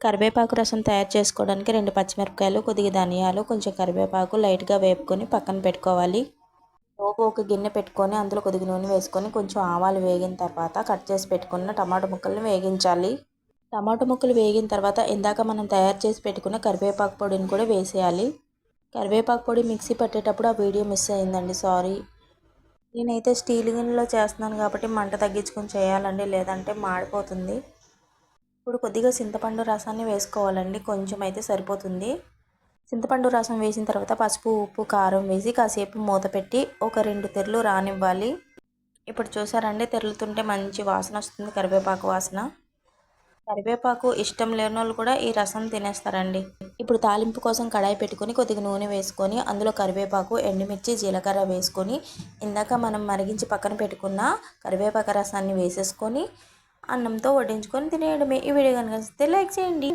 కరివేపాకు రసం తయారు చేసుకోవడానికి రెండు పచ్చిమిరపకాయలు కొద్దిగా ధనియాలు కొంచెం కరివేపాకు లైట్గా వేపుకొని పక్కన పెట్టుకోవాలి. లోపు ఒక గిన్నె పెట్టుకొని అందులో కొద్దిగా నూనె వేసుకొని కొంచెం ఆవాలు వేగిన తర్వాత కట్ చేసి పెట్టుకున్న టమాటో ముక్కలను వేగించాలి. టమాటో ముక్కలు వేగిన తర్వాత ఇందాక మనం తయారు చేసి పెట్టుకున్న కరివేపాకు పొడిని కూడా వేసేయాలి. కరివేపాకు పొడి మిక్సీ పట్టేటప్పుడు ఆ వీడియో మిస్ అయిందండి సారీ. నేనైతే స్టీల్ గిన్నెలో చేస్తున్నాను కాబట్టి మంట తగ్గించుకొని చేయాలండి లేదంటే మాడిపోతుంది. ఇప్పుడు కొద్దిగా చింతపండు రసాన్ని వేసుకోవాలండి. కొంచెం అయితే సరిపోతుంది. చింతపండు రసం వేసిన తర్వాత పసుపు ఉప్పు కారం వేసి కాసేపు మూత పెట్టి ఒక రెండు తెరలు రానివ్వాలి. ఇప్పుడు చూసారండి తెరులుతుంటే మంచి వాసన వస్తుంది కరివేపాకు వాసన. కరివేపాకు ఇష్టం లేని వాళ్ళు కూడా ఈ రసం తినేస్తారండి. ఇప్పుడు తాలింపు కోసం కడాయి పెట్టుకొని కొద్దిగా నూనె వేసుకొని అందులో కరివేపాకు ఎండుమిర్చి జీలకర్ర వేసుకొని ఇందాక మనం మరిగించి పక్కన పెట్టుకున్న కరివేపాకు రసాన్ని వేసేసుకొని అన్నంతో వడ్డించుకొని తినేయడమే. ఈ వీడియో కనుక లైక్ చేయండి.